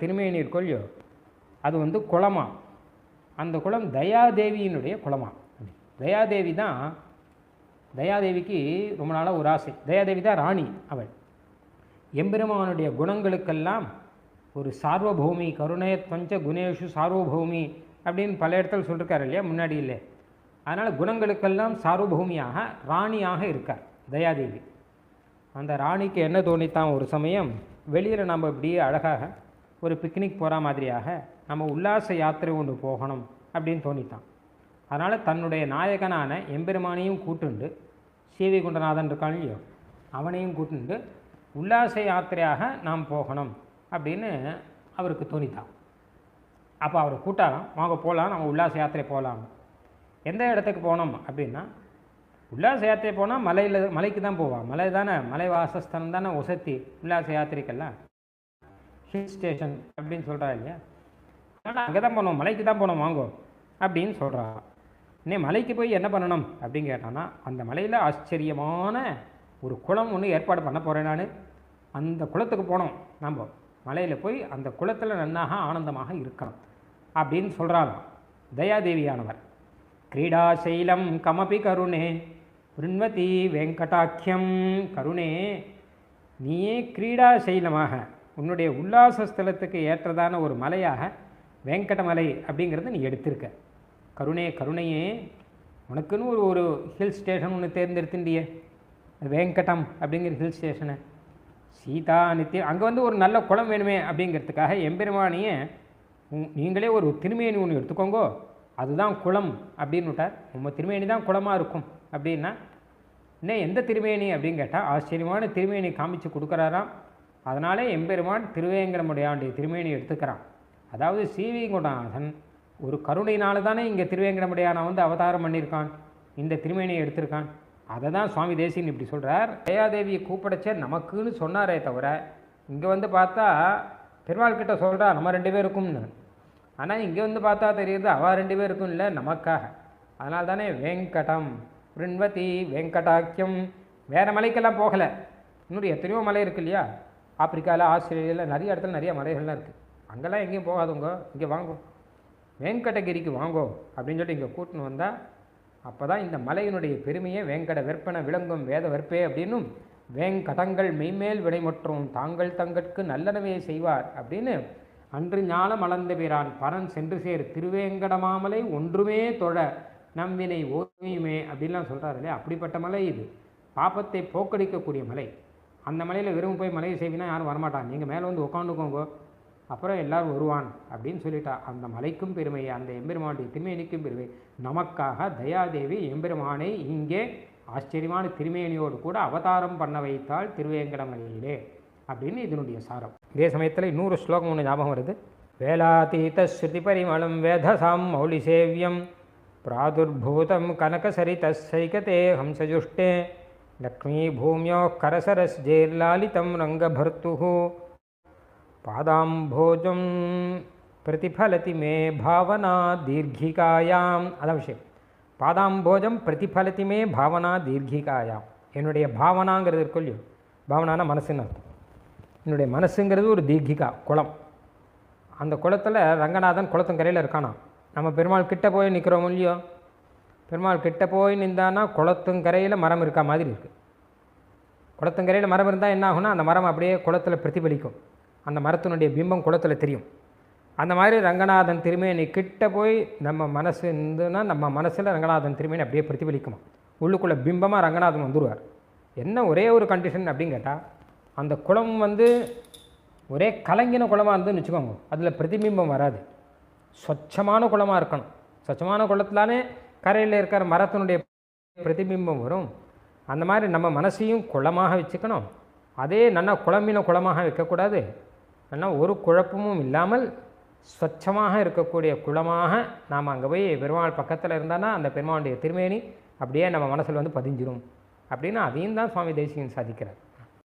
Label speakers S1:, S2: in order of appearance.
S1: திருமே நீர் கொள்ளையோ அது வந்து குளமா? அந்த குளம் தயாதேவியினுடைய குளமா? தயாதேவி தான் தயாதேவிக்கு ரொம்ப நாளாக ஒரு ஆசை. தயாதேவி தான் ராணி அவள். எம்பெருமானுடைய குணங்களுக்கெல்லாம் ஒரு சார்வபௌமி கருணய பஞ்ச குணேஷு சார்வபௌமி அப்படின்னு பல இடத்துல சொல்லியிருக்காரு இல்லையா? முன்னாடி இல்லை அதனால் குணங்களுக்கெல்லாம் சார்வபௌமியாக ராணியாக இருக்கார் தயாதேவி. அந்த ராணிக்கு என்ன தோணித்தான் ஒரு சமயம் வெளியில் நம்ம இப்படியே அழகாக ஒரு பிக்னிக் போகிற மாதிரியாக நம்ம உல்லாச யாத்திரை ஒன்று போகணும் அப்படின்னு தோணித்தான் அதனால் தன்னுடைய நாயகனான எம்பெருமானையும் கூட்டுண்டு சிவி குண்டநாதன் இருக்கான் இல்லையோ அவனையும் கூட்டுண்டு உல்லாச யாத்திரையாக நாம் போகணும் அப்படின்னு அவருக்கு தோணித்தான் அப்போ அவரை கூட்டாராம் வாங்க போகலாம் நம்ம உல்லாச யாத்திரை போகலாம் எந்த இடத்துக்கு போனோம் அப்படின்னா உல்லாச யாத்திரை போனால் மலையில் மலைக்கு தான் போவான் மலை தானே மலை வாசஸ்தலம் தானே உசத்தி உல்லாச யாத்திரைக்கெல்லாம் ஹில் ஸ்டேஷன் அப்படின்னு சொல்கிறா இல்லையா? ஆனால் அங்கே தான் போனோம் மலைக்கு தான் போனோம் வாங்கோ அப்படின்னு சொல்கிறா இன்னே மலைக்கு போய் என்ன பண்ணணும் அப்படின்னு கேட்டான்னா அந்த மலையில் ஆச்சரியமான ஒரு குளம் ஒன்று ஏற்பாடு பண்ண போகிறேன் நான். அந்த குளத்துக்கு போனோம் நம்ம. மலையில் போய் அந்த குளத்தில் நன்னாக ஆனந்தமாக இருக்கணும் அப்படின்னு சொல்கிறாராம் தயாதேவியானவர். கிரீடாசைலம் கமபி கருணே பிருண்வதி வெங்கடாக்கியம். கருணே நீயே கிரீடா சைலமாக. உன்னுடைய உல்லாச ஸ்தலத்துக்கு ஏற்றதான ஒரு மலையாக வெங்கடமலை அப்படிங்கிறத நீ எடுத்திருக்க. கருணே கருணையே உனக்குன்னு ஒரு ஒரு ஹில் ஸ்டேஷன் ஒன்று தேர்ந்தெடுத்துட்டியே. வெங்கடம் அப்படிங்கிற ஹில் ஸ்டேஷனை சீதா நித்தியம் அங்கே வந்து ஒரு நல்ல குளம் வேணுமே அப்படிங்கிறதுக்காக எம்பெருமானியே நீங்களே ஒரு திருமேனி ஒன்று எடுத்துக்கோங்கோ. அதுதான் குளம் அப்படின்னு விட்டார். உங்கள் திருமேனி தான் குளமாக இருக்கும். அப்படின்னா இன்னும் எந்த திருமேனி அப்படின்னு கேட்டால் ஆச்சரியமான திருமேனி காமிச்சு கொடுக்குறாராம். அதனாலே எம்பெருமான் திருவேங்கடமுடையாண்டிய திருமேனி எடுத்துக்கிறான். அதாவது சீவிங்குடநாதன் ஒரு கருணையினால தானே இங்கே திருவேங்கடமுடையான வந்து அவதாரம் பண்ணியிருக்கான் இந்த திருமேனியை எடுத்திருக்கான். அதை தான் சுவாமி தேசியன் இப்படி சொல்கிறார் தயாதேவியை கூப்பிடச்ச நமக்குன்னு சொன்னாரே தவிர இங்கே வந்து பார்த்தா பெருமாள் கிட்ட சொல்கிறா நம்ம ரெண்டு பேருக்கும்னு. ஆனால் இங்கே வந்து பார்த்தா தெரியுது அவள் ரெண்டு பேருக்கும் இல்லை நமக்காக. அதனால தானே வெங்கடம். பிருண்வதி வெங்கடாக்கியம். வேறு மலைக்கெல்லாம் போகலை. இன்னொரு எத்தனையோ மலை இருக்கு இல்லையா? ஆப்பிரிக்காவில் ஆஸ்திரேலியாவில் நிறைய இடத்துல நிறைய மலைகள்லாம் இருக்குது அங்கெல்லாம் எங்கேயும் போகாதுங்க. இங்கே வாங்கோ. வெங்கடகிரிக்கு வாங்கோ அப்படின்னு சொல்லிட்டு இங்கே கூட்டின்னு வந்தால் அப்போ தான் இந்த மலையினுடைய பெருமையை வேங்கட வெற்பனை விளங்கும் வேத வெற்பே அப்படின்னும் வேங்கடங்கள் மெய்மேல் விடைமுற்றும் தாங்கள் தங்கட்கு நல்லனவே செய்வார் அப்படின்னு அன்று ஞானம் அளந்த பிரான் பரன் சென்று சேர் திருவேங்கடமாமலை ஒன்றுமே தொழ நம்பினை ஓய்யுமே அப்படின்லாம் சொல்கிறாரு இல்லையா? அப்படிப்பட்ட மலை இது. பாப்பத்தை போக்கடிக்கக்கூடிய மலை. அந்த மலையில் வெறும் போய் மலையை செய்வினா யாரும் வரமாட்டான் நீங்கள் மேலே வந்து உட்காந்துக்கோங்க அப்புறம் எல்லாரும் வருவான் அப்படின்னு சொல்லிட்டா. அந்த மலைக்கும் பெருமை அந்த எம்பெருமானுடைய திருமேனிக்கும் பெருமை. நமக்காக தயாதேவி எம்பெருமானை இங்கே ஆச்சரியமான திருமேனியோடு கூட அவதாரம் பண்ண வைத்தால் திருவேங்கடமலையிலே அப்படின்னு இதனுடைய சாரம். இதே சமயத்தில் இன்னொரு ஸ்லோகம் ஒன்று ஞாபகம் வருது. வேலாதீத ஸ்ருதி பரிமளம் வேதசாம் மௌலி சேவியம். பிராதுர்பூதம் கனகசரிதசைகதே ஹம்சஜுஷ்டே லக்ஷ்மி பூமியோ கரசரஸ்ஜேர்லாலிதம் ரங்கபர்த்து பாதாம்போஜம் பிரதிஃபலதி மே பாவனா தீர்கிகாயாம் அதான் விஷயம் பாதாம்போஜம் பிரதிஃபலதி மே பாவனா தீர்கிகாயாம் என்னுடைய பாவனாங்கிறது இருக்கும் பாவனான பாவனானா மனசுன்னு அர்த்தம். என்னுடைய மனசுங்கிறது ஒரு தீர்கிகா குளம். அந்த குளத்தில் ரங்கநாதன் குளத்தங்கரையில் இருக்கானா நம்ம பெருமாள் கிட்ட போய் நிற்கிறோம் இல்லையோ? பெருமாள் கிட்ட போய் நின்றான்னா குளத்துங்கரையில் மரம் இருக்கா மாதிரி இருக்குது குளத்துங்கரையில் மரம் இருந்தால் என்ன ஆகும்னா அந்த மரம் அப்படியே குளத்தில் பிரதிபலிக்கும். அந்த மரத்தினுடைய பிம்பம் குளத்தில் தெரியும். அந்த மாதிரி ரங்கநாதன் திருமேனி கிட்ட போய் நம்ம மனசு இருந்துன்னா நம்ம மனசில் ரங்கநாதன் திருமேனி அப்படியே பிரதிபலிக்குமா உள்ளுக்குள்ளே பிம்பமாக ரங்கநாதன் வந்துடுவார் என்ன ஒரே ஒரு கண்டிஷன் அப்படின்னு கேட்டால் அந்த குளம் வந்து ஒரே கலங்கின குளமாக இருந்துன்னு வச்சுக்கோங்க. அதில் பிரதிபிம்பம் வராது. சொச்சமான குளமாக இருக்கணும். ஸ்வச்சமான குளத்துலானே கரையில் இருக்கிற மரத்தினுடைய பிரதிபிம்பம் வரும். அந்த மாதிரி நம்ம மனசையும் குளமாக வச்சுக்கணும். அதே நல்லா குழம்பின குளமாக வைக்கக்கூடாது. ஆனால் ஒரு குழப்பமும் இல்லாமல் ஸ்வச்சமாக இருக்கக்கூடிய குளமாக நாம் அங்கே போய் பெருமாள் பக்கத்தில் இருந்தானா அந்த பெருமாளுடைய திருமேனி அப்படியே நம்ம மனசில் வந்து பதிஞ்சிரும். அப்படின்னு அதையும் தான் சுவாமி தேசியன் சாதிக்கிறார்.